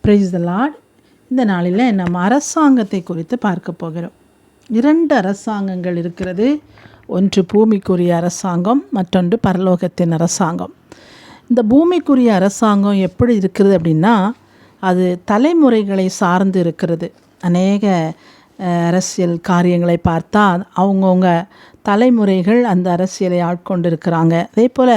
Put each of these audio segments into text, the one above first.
Praise the Lord இந்த நாளில் நம்ம அரசாங்கத்தை குறித்து பார்க்க போகிறோம். இரண்டு அரசாங்கங்கள் இருக்கிறது. ஒன்று பூமிக்குரிய அரசாங்கம் மற்றொன்று பரலோகத்தின் அரசாங்கம். இந்த பூமிக்குரிய அரசாங்கம் எப்படி இருக்கிறது அப்படின்னா அது தலைமுறைகளை சார்ந்து இருக்கிறது. அநேக அரசியல் காரியங்களை பார்த்தால் அவங்கவுங்க தலைமுறைகள் அந்த அரசியலை ஆட்கொண்டு இருக்கிறாங்க அதே போல்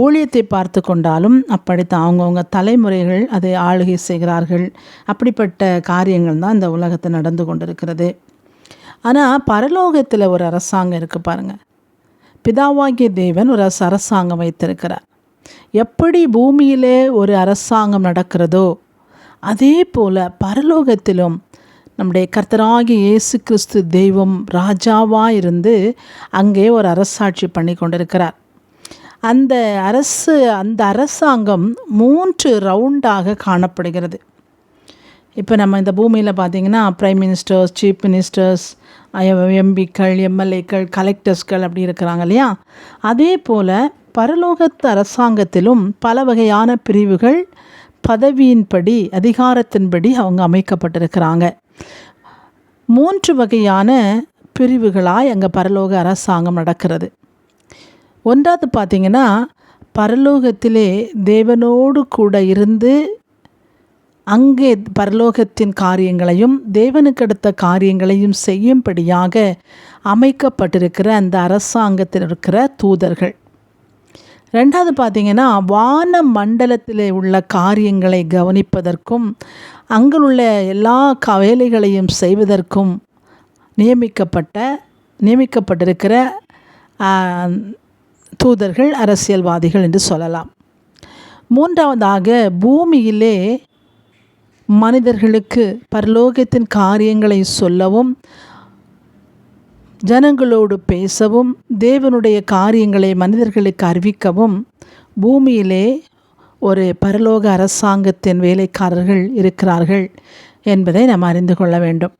ஊழியத்தை பார்த்து கொண்டாலும் அப்படித்தான். அவங்கவுங்க தலைமுறைகள் அதை ஆளுகை செய்கிறார்கள். அப்படிப்பட்ட காரியங்கள் தான் இந்த உலகத்தில் நடந்து கொண்டிருக்கிறது. ஆனால் பரலோகத்தில் ஒரு அரசாங்கம் இருக்குது பாருங்கள் பிதாவாகிய தேவன் ஒரு அரசாங்கம் வைத்திருக்கிறார். எப்படி பூமியிலே ஒரு அரசாங்கம் நடக்கிறதோ அதே போல் பரலோகத்திலும் நம்முடைய கர்த்தராகிய இயேசு கிறிஸ்து தெய்வம் ராஜாவாக இருந்து அங்கே ஒரு அரசாட்சி பண்ணி கொண்டிருக்கிறார். அந்த அரசு அந்த அரசாங்கம் மூன்று ரவுண்டாக காணப்படுகிறது. இப்போ நம்ம இந்த பூமியில் பார்த்தீங்கன்னா ப்ரைம் மினிஸ்டர்ஸ் சீஃப் மினிஸ்டர்ஸ் எம்பிக்கள் எம்எல்ஏக்கள் கலெக்டர்ஸ்கள் அப்படி இருக்கிறாங்க இல்லையா? அதே போல் பரலோகத்து அரசாங்கத்திலும் பல வகையான பிரிவுகள் பதவியின்படி அதிகாரத்தின்படி அவங்க அமைக்கப்பட்டிருக்கிறாங்க. மூன்று வகையான பிரிவுகளாக எங்கள் பரலோக அரசாங்கம் நடக்கிறது. ஒன்றாவது பார்த்தீங்கன்னா பரலோகத்திலே தேவனோடு கூட இருந்து அங்கே பரலோகத்தின் காரியங்களையும் தேவனுக்கு அடுத்த காரியங்களையும் செய்யும்படியாக அமைக்கப்பட்டிருக்கிற அந்த அரசாங்கத்தில் இருக்கிற தூதர்கள். ரெண்டாவது பார்த்தீங்கன்னா வான மண்டலத்தில் உள்ள காரியங்களை கவனிப்பதற்கும் அங்குள்ள எல்லா க வேலைகளையும் செய்வதற்கும் நியமிக்கப்பட்ட நியமிக்கப்பட்டிருக்கிற தூதர்கள் அரசியல்வாதிகள் என்று சொல்லலாம். மூன்றாவதாக பூமியிலே மனிதர்களுக்கு பரலோகத்தின் காரியங்களை சொல்லவும் ஜனங்களோடு பேசவும் தேவனுடைய காரியங்களை மனிதர்களுக்கு அறிவிக்கவும் பூமியிலே ஒரு பரலோக அரசாங்கத்தின் வேலைக்காரர்கள் இருக்கிறார்கள் என்பதை நாம் அறிந்து கொள்ள வேண்டும்.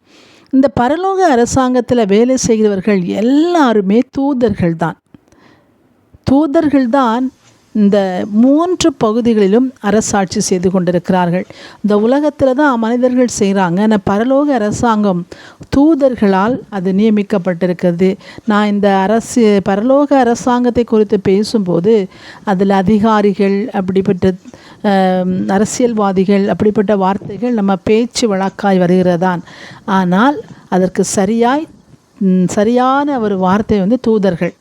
இந்த பரலோக அரசாங்கத்தில் வேலை செய்கிறவர்கள் எல்லாருமே தூதர்கள் தான் தூதர்கள்தான் இந்த மூன்று பகுதிகளிலும் அரசாட்சி செய்து கொண்டிருக்கிறார்கள். இந்த உலகத்தில் தான் மனிதர்கள் செய்கிறாங்க ஆனால் பரலோக அரசாங்கம் தூதர்களால் அது நியமிக்கப்பட்டிருக்கிறது. நான் இந்த அரசு பரலோக அரசாங்கத்தை குறித்து பேசும்போது அதில் அதிகாரிகள் அப்படிப்பட்ட அரசியல்வாதிகள் அப்படிப்பட்ட வார்த்தைகள் நம்ம பேச்சு வழக்காய் வருகிறதான். ஆனால் அதற்கு சரியாய் சரியான ஒரு வார்த்தை வந்து தூதர்கள்.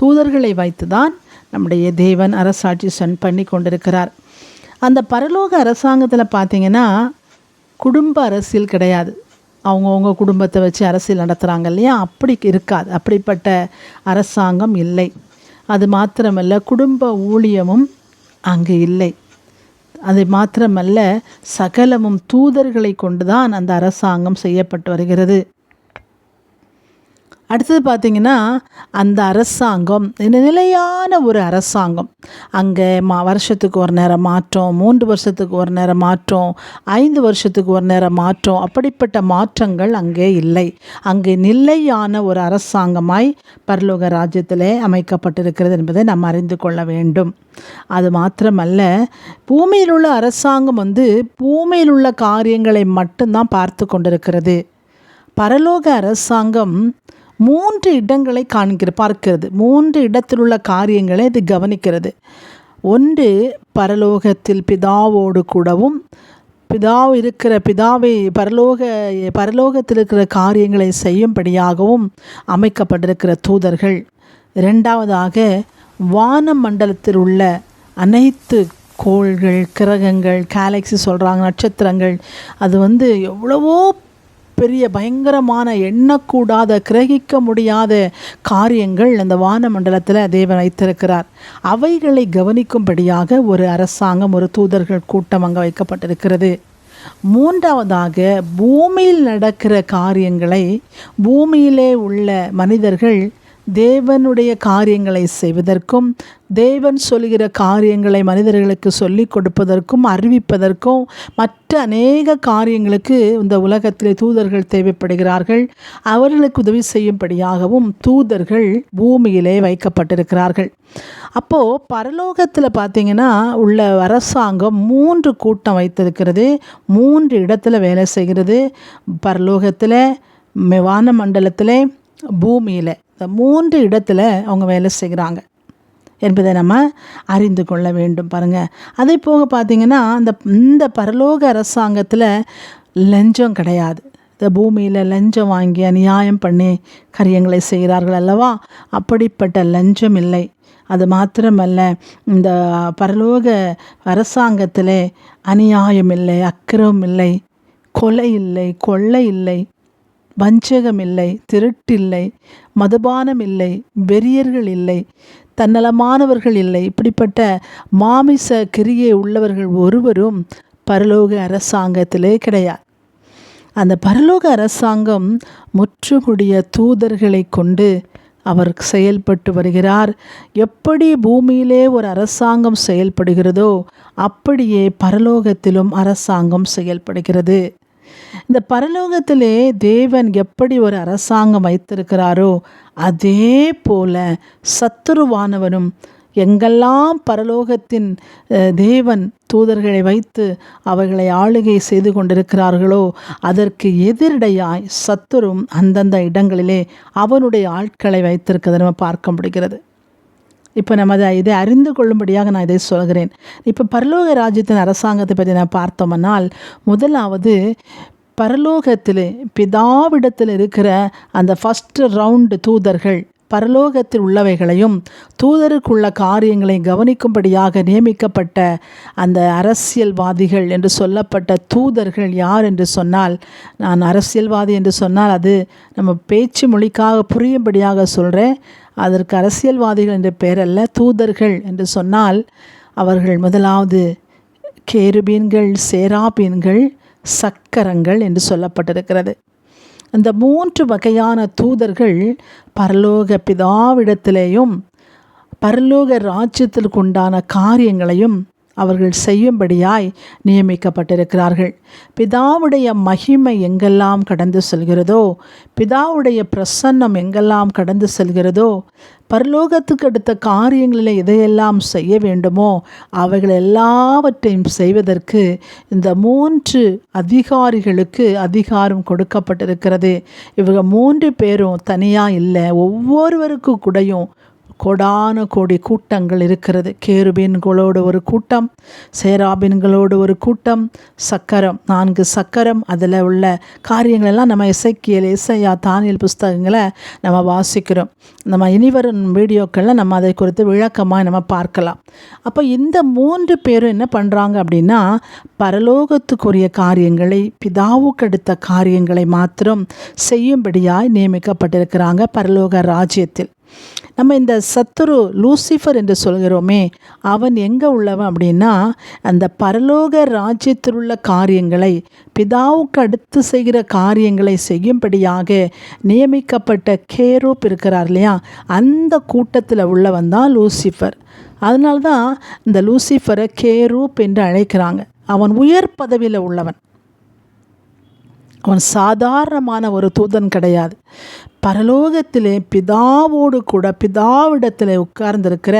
தூதர்களை வைத்து தான் நம்முடைய தேவன் அரசாட்சி சன் பண்ணி கொண்டிருக்கிறார். அந்த பரலோக அரசாங்கத்தில் பார்த்தீங்கன்னா குடும்ப அரசியல் கிடையாது. அவங்கவுங்க குடும்பத்தை வச்சு அரசியல் நடத்துகிறாங்க இல்லையா? அப்படி இருக்காது. அப்படிப்பட்ட அரசாங்கம் இல்லை. அது மாத்திரமல்ல குடும்ப ஊழியமும் அங்கே இல்லை. அது மாத்திரமல்ல சகலமும் தூதர்களை கொண்டுதான் அந்த அரசாங்கம் செய்யப்பட்டு வருகிறது. அடுத்தது பார்த்தீங்கன்னா அந்த அரசாங்கம் இந்த நிலையான ஒரு அரசாங்கம். அங்கே மா வருஷத்துக்கு ஒரு நேரம் மாற்றம் மூன்று வருஷத்துக்கு ஒரு நேரம் மாற்றம் ஐந்து வருஷத்துக்கு ஒரு நேரம் மாற்றம் அப்படிப்பட்ட மாற்றங்கள் அங்கே இல்லை. அங்கே நிலையான ஒரு அரசாங்கமாய் பரலோக ராஜ்யத்திலே அமைக்கப்பட்டிருக்கிறது என்பதை நாம் அறிந்து கொள்ள வேண்டும். அது மாத்திரமல்ல பூமியில் உள்ள அரசாங்கம் வந்து பூமியில் உள்ள காரியங்களை மட்டும்தான் பார்த்து கொண்டிருக்கிறது. பரலோக அரசாங்கம் மூன்று இடங்களை காண்கிற பார்க்கிறது. மூன்று இடத்தில் உள்ள காரியங்களை இது கவனிக்கிறது. ஒன்று பரலோகத்தில் பிதாவோடு கூடவும் பிதா இருக்கிற பிதாவை பரலோக பரலோகத்தில் இருக்கிற காரியங்களை செய்யும்படியாகவும் அமைக்கப்பட்டிருக்கிற தூதர்கள். இரண்டாவதாக வான மண்டலத்தில் உள்ள அனைத்து கோள்கள் கிரகங்கள் கேலக்ஸி சொல்கிறாங்க நட்சத்திரங்கள் அது வந்து எவ்வளவோ பெரிய பயங்கரமான எண்ணக்கூடாத கிரகிக்க முடியாத காரியங்கள் அந்த வானமண்டலத்தில் தேவன் வைத்திருக்கிறார். அவைகளை கவனிக்கும்படியாக ஒரு அரசாங்கம் ஒரு தூதர்கள் கூட்டம் அங்கே வைக்கப்பட்டிருக்கிறது. மூன்றாவதாக பூமியில் நடக்கிற காரியங்களை பூமியிலே உள்ள மனிதர்கள் தேவனுடைய காரியங்களை செய்வதற்கும் தேவன் சொல்லுகிற காரியங்களை மனிதர்களுக்கு சொல்லிக் கொடுப்பதற்கும் அறிவிப்பதற்கும் மற்ற அநேக காரியங்களுக்கு இந்த உலகத்திலே தூதர்கள் தேவைப்படுகிறார்கள். அவர்களுக்கு உதவி செய்யும்படியாகவும் தூதர்கள் பூமியிலே வைக்கப்பட்டிருக்கிறார்கள். அப்போது பரலோகத்தில் பார்த்தீங்கன்னா உள்ள அரசாங்கம் மூன்று கூட்டம் வைத்திருக்கிறது. மூன்று இடத்துல வேலை செய்கிறது. பரலோகத்தில் வான மண்டலத்தில் பூமியில். இந்த மூன்று இடத்துல அவங்க வேலை செய்கிறாங்க என்பதை நம்ம அறிந்து கொள்ள வேண்டும் பாருங்கள் அதே போக பார்த்திங்கன்னா இந்த இந்த பரலோக அரசாங்கத்தில் லஞ்சம் கிடையாது. இந்த பூமியில் லஞ்சம் வாங்கி அநியாயம் பண்ணி காரியங்களை செய்கிறார்கள் அல்லவா? அப்படிப்பட்ட லஞ்சம் இல்லை. அது மாத்திரமல்ல இந்த பரலோக அரசாங்கத்தில் அநியாயம் இல்லை அக்கிரமம் இல்லை கொலை இல்லை கொள்ளை இல்லை வஞ்சகம் இல்லை திருட்டில்லை மதுபானம் இல்லை வெறியர்கள் இல்லை தன்னலமானவர்கள் இல்லை. இப்படிப்பட்ட மாமிச கிரியை உள்ளவர்கள் ஒருவரும் பரலோக அரசாங்கத்திலே கிடையாது. அந்த பரலோக அரசாங்கம் முற்றுமுடிய தூதர்களை கொண்டு அவர் செயல்பட்டு வருகிறார். எப்படி பூமியிலே ஒரு அரசாங்கம் செயல்படுகிறதோ அப்படியே பரலோகத்திலும் அரசாங்கம் செயல்படுகிறது. இந்த பரலோகத்திலே தேவன் எப்படி ஒரு அரசாங்கம் வைத்திருக்கிறாரோ அதே போல சத்துருவானவனும் எங்கெல்லாம் பரலோகத்தின் தேவன் தூதர்களை வைத்து அவர்களை ஆளுகை செய்து கொண்டிருக்கிறார்களோ அதற்கு எதிரடையாய் சத்துரும் அந்தந்த இடங்களிலே அவனுடைய ஆட்களை வைத்திருக்கிறத நம்ம பார்க்க முடிகிறது. இப்போ நம்ம இதை அறிந்து கொள்ளும்படியாக நான் இதை சொல்கிறேன். இப்போ பரலோக ராஜ்யத்தின் அரசாங்கத்தை பற்றி நான் பார்த்தோம்னால் முதலாவது பரலோகத்தில் பிதாவிடத்தில் இருக்கிற அந்த ஃபஸ்ட்டு ரவுண்டு தூதர்கள் பரலோகத்தில் உள்ளவைகளையும் தூதருக்குள்ள காரியங்களை கவனிக்கும்படியாக நியமிக்கப்பட்ட அந்த அரசியல்வாதிகள் என்று சொல்லப்பட்ட தூதர்கள் யார் என்று சொன்னால் நான் அரசியல்வாதி என்று சொன்னால் அது நம்ம பேச்சு மொழிக்காக புரியும்படியாக சொல்கிறேன் அதற்கு அரசியல்வாதிகள் என்ற பெயரல்ல தூதர்கள் என்று சொன்னால் அவர்கள் முதலாவது கேருபீன்கள் சேராபீன்கள் சக்கரங்கள் என்று சொல்லப்பட்டிருக்கிறது. இந்த மூன்று வகையான தூதர்கள் பரலோக பிதாவிடத்திலேயும் பரலோக ராஜ்யத்திற்கு உண்டான காரியங்களையும் அவர்கள் செய்யும்படியாய் நியமிக்கப்பட்டிருக்கிறார்கள். பிதாவுடைய மகிமை எங்கெல்லாம் கடந்து செல்கிறதோ பிதாவுடைய பிரசன்னம் எங்கெல்லாம் கடந்து செல்கிறதோ பரலோகத்துக்கு அடுத்த காரியங்களில் எதையெல்லாம் செய்ய வேண்டுமோ அவைகள் எல்லாவற்றையும் செய்வதற்கு இந்த மூன்று அதிகாரிகளுக்கு அதிகாரம் கொடுக்கப்பட்டிருக்கிறது. இவங்க மூன்று பேரும் தனியாக இல்லை ஒவ்வொருவருக்கும் கூடயும் கோடான கோடி கூட்டங்கள் இருக்கிறது. கேருபீன்களோடு ஒரு கூட்டம் சேராபீன்களோடு ஒரு கூட்டம் சக்கரம் நான்கு சக்கரம். அதில் உள்ள காரியங்களெல்லாம் நம்ம இசைக்கியல் இசையா தானியல் புஸ்தகங்களை நம்ம வாசிக்கிறோம். நம்ம இனிவரும் வீடியோக்களில் நம்ம அதை குறித்து விளக்கமாக நம்ம பார்க்கலாம். அப்போ இந்த மூன்று பேரும் என்ன பண்ணுறாங்க அப்படின்னா பரலோகத்துக்குரிய காரியங்களை பிதாவுக்கு எடுத்த காரியங்களை மாத்திரம் செய்யும்படியாய் நியமிக்கப்பட்டிருக்கிறாங்க பரலோக ராஜ்யத்தில். நம்ம இந்த சத்துரு லூசிஃபர் என்று சொல்கிறோமே அவன் எங்கே உள்ளவன் அப்படின்னா அந்த பரலோக ராஜ்யத்தில் உள்ள காரியங்களை பிதாவுக்கு அடுத்து செய்கிற காரியங்களை செய்யும்படியாக நியமிக்கப்பட்ட கேரோப் இருக்கிறார் இல்லையா? அந்த கூட்டத்தில் உள்ளவன் தான் லூசிஃபர். அதனால்தான் இந்த லூசிஃபரை கேரூப் என்று அழைக்கிறாங்க. அவன் உயர் பதவியில் உள்ளவன். அவன் சாதாரணமான ஒரு தூதன் கிடையாது. பரலோகத்திலே பிதாவோடு கூட பிதாவிடத்தில் உட்கார்ந்திருக்கிற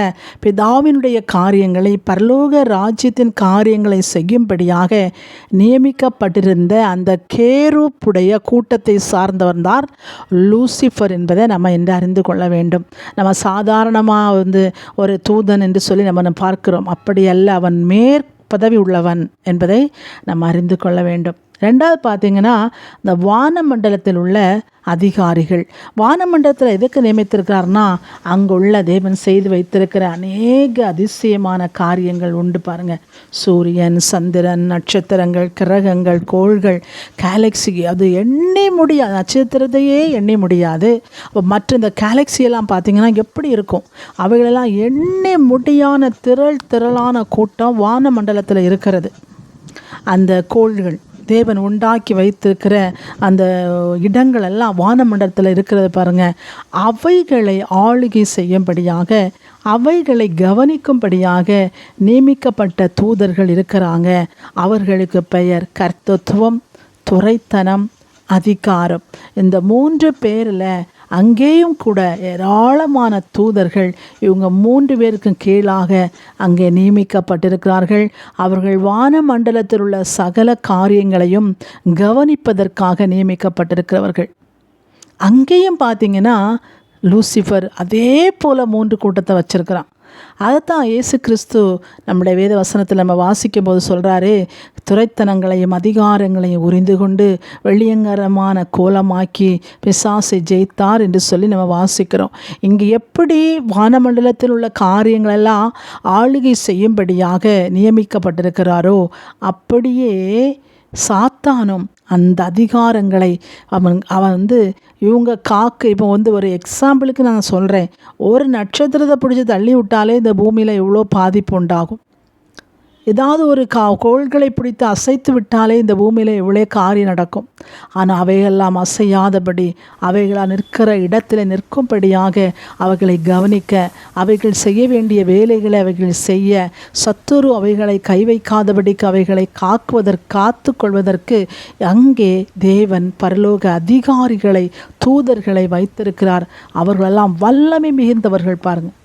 பிதாவினுடைய காரியங்களை பரலோக ராஜ்யத்தின் காரியங்களை செய்யும்படியாக நியமிக்கப்பட்டிருந்த அந்த கேரூப்புடைய கூட்டத்தை சார்ந்தவர்தான் லூசிஃபர் என்பதை நம்ம என்று அறிந்து கொள்ள வேண்டும். நம்ம சாதாரணமாக வந்து ஒரு தூதன் என்று சொல்லி நம்ம பார்க்கிறோம். அப்படியல்ல அவன் மேற்பதவி உள்ளவன் என்பதை நம்ம அறிந்து கொள்ள வேண்டும். ரெண்டாவது பார்த்தீங்கன்னா இந்த வானமண்டலத்தில் உள்ள அதிகாரிகள். வானமண்டலத்தில் எதுக்கு நியமித்திருக்கிறாருன்னா அங்குள்ள தேவன் செய்து வைத்திருக்கிற அநேக அதிசயமான காரியங்கள் உண்டு பாருங்கள் சூரியன் சந்திரன் நட்சத்திரங்கள் கிரகங்கள் கோள்கள் கேலக்சி அது எண்ணி முடியாது. நட்சத்திரத்தையே எண்ணி முடியாது. மற்ற இந்த கேலக்சியெல்லாம் பார்த்திங்கன்னா எப்படி இருக்கும்? அவைகளெல்லாம் எண்ணி முடியான திரள் திரளான கூட்டம் வானமண்டலத்தில் இருக்கிறது. அந்த கோள்கள் தேவன் உண்டாக்கி வைத்திருக்கிற அந்த இடங்கள் எல்லாம் வானமண்டலத்தில் இருக்கிறது பாருங்கள் அவைகளை ஆளுகை செய்யும்படியாக அவைகளை கவனிக்கும்படியாக நியமிக்கப்பட்ட தூதர்கள் இருக்கிறாங்க. அவர்களுக்கு பெயர் கர்த்தத்துவம் துறைத்தனம் அதிகாரம். இந்த மூன்று பேரில் அங்கேயும் கூட ஏராளமான தூதர்கள் இவங்க மூன்று பேருக்கும் கீழாக அங்கே நியமிக்கப்பட்டிருக்கிறார்கள். அவர்கள் வான மண்டலத்தில் உள்ள சகல காரியங்களையும் கவனிப்பதற்காக நியமிக்கப்பட்டிருக்கிறவர்கள். அங்கேயும் பார்த்தீங்கன்னா லூசிஃபர் அதே போல் மூன்று கூட்டத்தை வச்சுருக்கிறான். அதைத்தான் இயேசு கிறிஸ்து நம்முடைய வேத வசனத்தில் நம்ம வாசிக்கும் போது சொல்கிறாரு துரைத்தனங்களையும் அதிகாரங்களையும் உறிந்து கொண்டு வெள்ளியங்கரமான கோலமாக்கி பிசாசை ஜெயித்தார் என்று சொல்லி நம்ம வாசிக்கிறோம். இங்கே எப்படி வானமண்டலத்தில் உள்ள காரியங்களெல்லாம் ஆளுகை செய்யும்படியாக நியமிக்கப்பட்டிருக்கிறாரோ அப்படியே சாத்தானும் அந்த அதிகாரங்களை அவன் அவன் வந்து இவங்க காக்கு இப்போ வந்து ஒரு எக்ஸாம்பிளுக்கு நான் சொல்கிறேன் ஒரு நட்சத்திரத்தை பிடிச்சி தள்ளி விட்டாலே இந்த பூமியில் எவ்வளோ பாதிப்பு உண்டாகும். ஏதாவது ஒரு கா கோள்களை பிடித்து அசைத்து விட்டாலே இந்த பூமியில் எவ்வளோ காரியம் நடக்கும். ஆனால் அவைகளெல்லாம் அசையாதபடி அவைகளாக நிற்கிற இடத்தில் நிற்கும்படியாக அவைகளை கவனிக்க அவைகள் செய்ய வேண்டிய வேலைகளை அவைகள் செய்ய சத்துரு அவைகளை கை வைக்காதபடிக்கு அவைகளை காக்குவதற்கு காத்து கொள்வதற்கு அங்கே தேவன் பரலோக அதிகாரிகளை தூதர்களை வைத்திருக்கிறார். அவர்களெல்லாம் வல்லமை மிகுந்தவர்கள் பாருங்கள்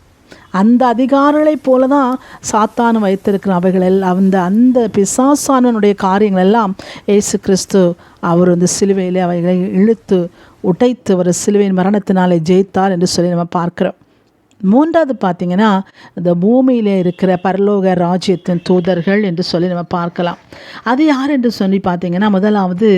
அந்த அதிகாரிகளைப் போல தான் சாத்தான் வைத்திருக்கிற அவைகள் எல்லாம் அந்த அந்த பிசாசானனுடைய காரியங்கள் எல்லாம் ஏசு கிறிஸ்து அவர் வந்து சிலுவையிலே அவைகளை இழுத்து உடைத்து ஒரு சிலுவையின் மரணத்தினாலே ஜெயித்தார் என்று சொல்லி நம்ம பார்க்குறோம். மூன்றாவது பார்த்திங்கன்னா இந்த பூமியிலே இருக்கிற பரலோக ராஜ்யத்தின் தூதர்கள் என்று சொல்லி நம்ம பார்க்கலாம். அது யார் என்று சொல்லி பார்த்தீங்கன்னா முதலாவது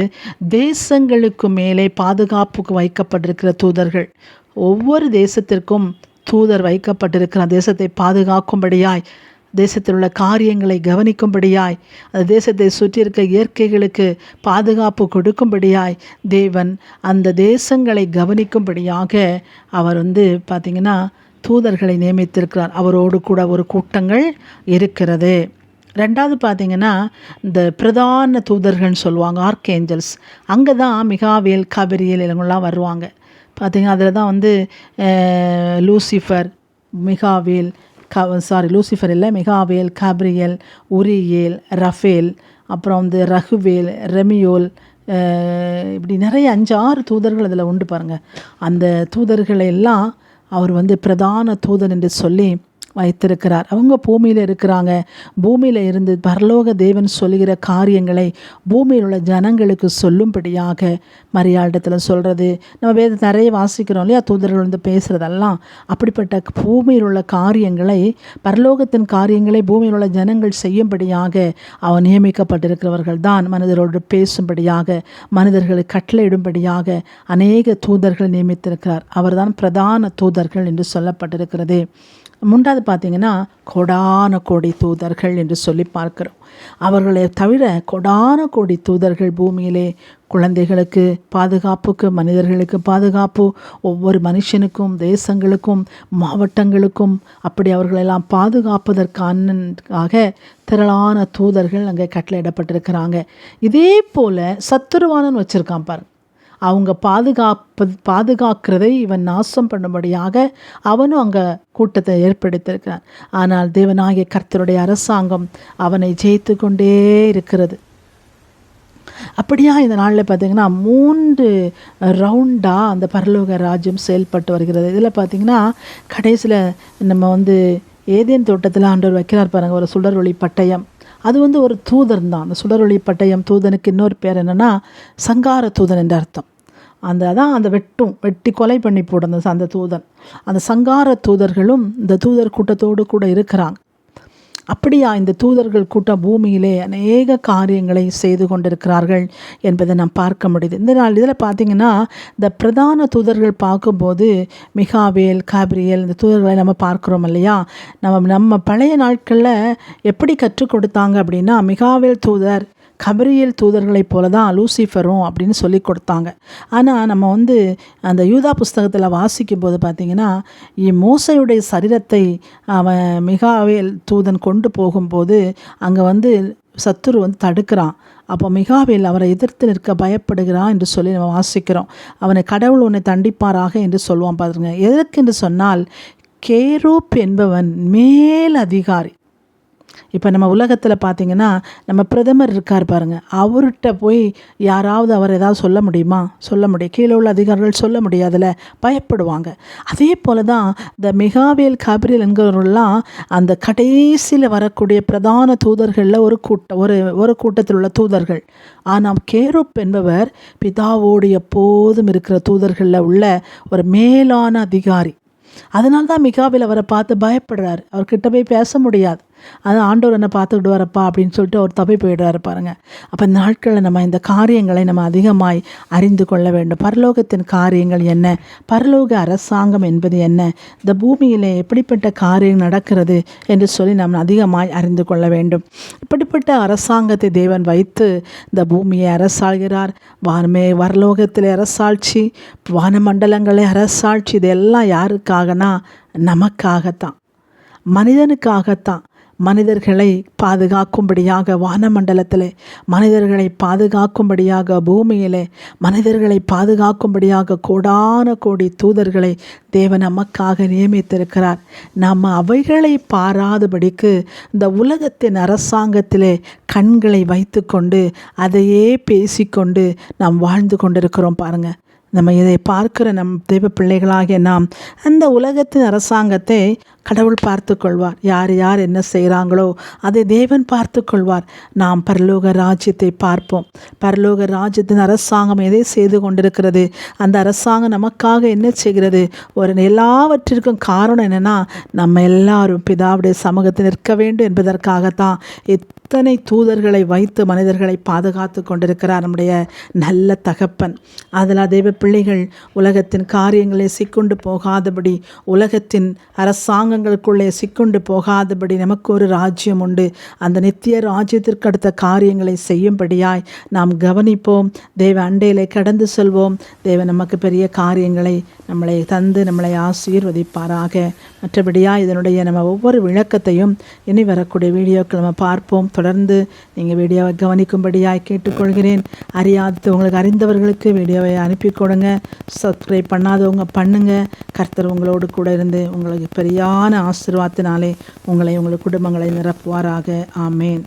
தேசங்களுக்கு மேலே பாதுகாப்புக்கு வைக்கப்பட்டிருக்கிற தூதர்கள். ஒவ்வொரு தேசத்திற்கும் தூதர் வைக்கப்பட்டிருக்கிற தேசத்தை பாதுகாக்கும்படியாய் தேசத்தில் உள்ள காரியங்களை கவனிக்கும்படியாய் அந்த தேசத்தை சுற்றி இருக்க இயற்கைகளுக்கு பாதுகாப்பு கொடுக்கும்படியாய் தேவன் அந்த தேசங்களை கவனிக்கும்படியாக அவர் வந்து பார்த்திங்கன்னா தூதர்களை நியமித்திருக்கிறார். அவரோடு கூட ஒரு கூட்டங்கள் இருக்கிறது. ரெண்டாவது பார்த்திங்கன்னா இந்த பிரதான தூதர்கள்னு சொல்லுவாங்க ஆர்கேஞ்சல்ஸ் அங்கே தான் மிகாவேல் கபரியல் இவங்கெல்லாம் வருவாங்க. பார்த்திங்கன்னா அதில் தான் வந்து லூசிஃபர் மிகாவேல் க சாரி லூசிஃபர் இல்லை மிகாவேல் கப்ரியல் உரியேல் ரஃபேல் அப்புறம் வந்து ரகுவேல் ரெமியோல் இப்படி நிறைய அஞ்சு ஆறு தூதர்கள் அதில் உண்டு பாருங்கள் அந்த தூதர்களை எல்லாம் அவர் வந்து பிரதான தூதன் என்று சொல்லி வைத்திருக்கிறார். அவங்க பூமியில் இருக்கிறாங்க. பூமியில் இருந்து பரலோக தேவன் சொல்கிற காரியங்களை பூமியில் உள்ள ஜனங்களுக்கு சொல்லும்படியாக மரியாளிடத்தில் சொல்கிறது நம்ம வேத நிறைய வாசிக்கிறோம் இல்லையா? தூதர்கள் வந்து பேசுகிறதெல்லாம் அப்படிப்பட்ட பூமியில் உள்ள காரியங்களை பரலோகத்தின் காரியங்களை பூமியில் உள்ள ஜனங்கள் செய்யும்படியாக அவன் நியமிக்கப்பட்டிருக்கிறவர்கள் தான் மனிதரோடு பேசும்படியாக மனிதர்களை கட்டளையிடும்படியாக அநேக தூதர்கள் நியமித்திருக்கிறார். அவர்தான் பிரதான தூதர்கள் என்று சொல்லப்பட்டிருக்கிறது. மூன்றாவது பார்த்தீங்கன்னா கொடான கோடி தூதர்கள் என்று சொல்லி பார்க்கிறோம். அவர்களை தவிர கொடான கோடி தூதர்கள் பூமியிலே குழந்தைகளுக்கு பாதுகாப்புக்கு மனிதர்களுக்கு பாதுகாப்பு ஒவ்வொரு மனுஷனுக்கும் தேசங்களுக்கும் மாவட்டங்களுக்கும் அப்படி அவர்களெல்லாம் பாதுகாப்பதற்காக திரளான தூதர்கள் அங்கே கட்டளையிடப்பட்டிருக்கிறாங்க. இதே போல் சத்துருவானன் வச்சுருக்கான் பாருங்க. அவங்க பாதுகாப்பது பாதுகாக்கிறதை இவன் நாசம் பண்ணும்படியாக அவனும் அங்கே கூட்டத்தை ஏற்படுத்தியிருக்கிறான். ஆனால் தேவநாயக கர்த்தருடைய அரசாங்கம் அவனை ஜெயித்து கொண்டே இருக்கிறது. அப்படியா இந்த நாளில் பார்த்திங்கன்னா மூன்று ரவுண்டாக அந்த பரலோக ராஜ்யம் செயல்பட்டு வருகிறது. இதில் பார்த்திங்கன்னா கடைசியில் நம்ம வந்து ஏதேன் தோட்டத்தில் ஆண்டவர் வைக்கிறார் பாருங்கள் ஒரு சுடரொளி பட்டயம். அது வந்து ஒரு தூதன் தான். அந்த சுடரொளி பட்டயம் தூதனுக்கு இன்னொரு பேர் என்னென்னா சங்கார தூதன் என்ற அர்த்தம். அந்த தான் அந்த வெட்டும் வெட்டி கொலை பண்ணி போடணும் அந்த அந்த தூதன். அந்த சங்கார தூதர்களும் இந்த தூதர் கூட்டத்தோடு கூட இருக்கிறாங்க. அப்படியா இந்த தூதர்கள் கூட்டம் பூமியிலே அநேக காரியங்களை செய்து கொண்டிருக்கிறார்கள் என்பதை நாம் பார்க்க முடியுது. இந்த நாள் இதில் பார்த்திங்கன்னா இந்த பிரதான தூதர்கள் பார்க்கும்போது மிகாவேல் காபிரியல் இந்த தூதர்களை நம்ம பார்க்குறோம் இல்லையா? நம்ம நம்ம பழைய நாட்களில் எப்படி கற்றுக் கொடுத்தாங்க அப்படின்னா மிகாவேல் தூதர் கபரியல் தூதர்களைப் போல தான் லூசிஃபரும் அப்படின்னு சொல்லி கொடுத்தாங்க. ஆனால் நம்ம வந்து அந்த யூதா புஸ்தகத்தில் வாசிக்கும் போது பார்த்திங்கன்னா மோசையுடைய சரீரத்தை அவன் மிகாவேல் தூதன் கொண்டு போகும்போது அங்கே வந்து சத்துரு வந்து தடுக்கிறான். அப்போ மிகாவேல் அவரை எதிர்த்து நிற்க பயப்படுகிறான் என்று சொல்லி நம்ம வாசிக்கிறோம். அவனை கடவுள் உன்னை தண்டிப்பாராக என்று சொல்லுவான் பாருங்க. எதற்கு என்று சொன்னால் கேரூப் என்பவன் மேல் அதிகாரி. இப்போ நம்ம உலகத்தில் பார்த்தீங்கன்னா நம்ம பிரதமர் இருக்கார் பாருங்க. அவர்கிட்ட போய் யாராவது அவர் ஏதாவது சொல்ல முடியுமா? சொல்ல முடியும். கீழே உள்ள அதிகாரிகள் சொல்ல முடியாதுல பயப்படுவாங்க. அதே போல தான் இந்த மிகாவேல் காபிரியல் என்கிறவர்கள்லாம் அந்த கடைசியில் வரக்கூடிய பிரதான தூதர்களில் ஒரு கூட்டம் ஒரு ஒரு கூட்டத்தில் உள்ள தூதர்கள். ஆனால் கேரூப் என்பவர் பிதாவோடு எப்போதும் இருக்கிற தூதர்களில் உள்ள ஒரு மேலான அதிகாரி. அதனால்தான் மிகாவில் அவரை பார்த்து பயப்படுறார். அவர்கிட்ட போய் பேச முடியாது. அது ஆண்டவர் என்ன பார்த்துக்கிட்டு வரப்பா அப்படின்னு சொல்லிட்டு அவர் தப்பி போயிடுறாரு பாருங்க. அப்போ இந்த நாட்களில் நம்ம இந்த காரியங்களை நம்ம அதிகமாய் அறிந்து கொள்ள வேண்டும். பரலோகத்தின் காரியங்கள் என்ன? பரலோக அரசாங்கம் என்பது என்ன? இந்த பூமியிலே எப்படிப்பட்ட காரியம் நடக்கிறது என்று சொல்லி நாம் அதிகமாய் அறிந்து கொள்ள வேண்டும். இப்படிப்பட்ட அரசாங்கத்தை தேவன் வைத்து இந்த பூமியை அரசாள்கிறார். வானமே வரலோகத்தில் அரசாட்சி வானமண்டலங்களை அரசாட்சி இதெல்லாம் யாருக்காகனா? நமக்காகத்தான். மனிதனுக்காகத்தான். மனிதர்களை பாதுகாக்கும்படியாக வானமண்டலத்தில் மனிதர்களை பாதுகாக்கும்படியாக பூமியிலே மனிதர்களை பாதுகாக்கும்படியாக கோடான கோடி தூதர்களை தேவன் நமக்காக நியமித்திருக்கிறார். நம்ம அவைகளை பாராதபடிக்கு இந்த உலகத்தின் அரசாங்கத்திலே கண்களை வைத்துக்கொண்டு அதையே பேசிக்கொண்டு நாம் வாழ்ந்து கொண்டிருக்கிறோம் பாருங்கள் நம்ம இதை பார்க்கிற நம் தெய்வ பிள்ளைகளாகிய நாம் அந்த உலகத்தின் அரசாங்கத்தை கடவுள் பார்த்து கொள்வார் யார் யார் என்ன செய்கிறாங்களோ அதை தேவன் பார்த்து கொள்வார் நாம் பரலோக ராஜ்யத்தை பார்ப்போம். பரலோக ராஜ்யத்தின் அரசாங்கம் எதை செய்து கொண்டிருக்கிறது? அந்த அரசாங்கம் நமக்காக என்ன செய்கிறது? ஒரு எல்லாவற்றிற்கும் காரணம் என்னென்னா நம்ம எல்லாரும் பிதாவுடைய சமூகத்தில் நிற்க வேண்டும் என்பதற்காகத்தான் எத்தனை தூதர்களை வைத்து மனிதர்களை பாதுகாத்து கொண்டிருக்கிறார் நம்முடைய நல்ல தகப்பன். அதில் தெய்வ பிள்ளைகள் உலகத்தின் காரியங்களை சிக்கொண்டு போகாதபடி உலகத்தின் அரசாங்கங்களுக்குள்ளே சிக்கொண்டு போகாதபடி நமக்கு ஒரு ராஜ்யம் உண்டு. அந்த நித்திய ராஜ்யத்திற்கு அடுத்த காரியங்களை செய்யும்படியாய் நாம் கவனிப்போம். தேவ அண்டையிலே கடந்து செல்வோம். தேவ நமக்கு பெரிய காரியங்களை நம்மளை தந்து நம்மளை ஆசீர்வதிப்பாராக. மற்றபடியாக இதனுடைய நம்ம ஒவ்வொரு விளக்கத்தையும் இனி வரக்கூடிய வீடியோக்கள் நம்ம பார்ப்போம். தொடர்ந்து நீங்கள் வீடியோவை கவனிக்கும்படியாய் கேட்டுக்கொள்கிறேன். அறியாதது உங்களுக்கு அறிந்தவர்களுக்கு வீடியோவை அனுப்பி கொடுங்க. சப்ஸ்கிரைப் பண்ணாதவங்க பண்ணுங்கள் கர்த்தர் உங்களோடு கூட இருந்து உங்களுக்கு பெரியான ஆசிர்வாதத்தினாலே உங்களை உங்கள் குடும்பங்களை நிரப்புவாராக. ஆமேன்.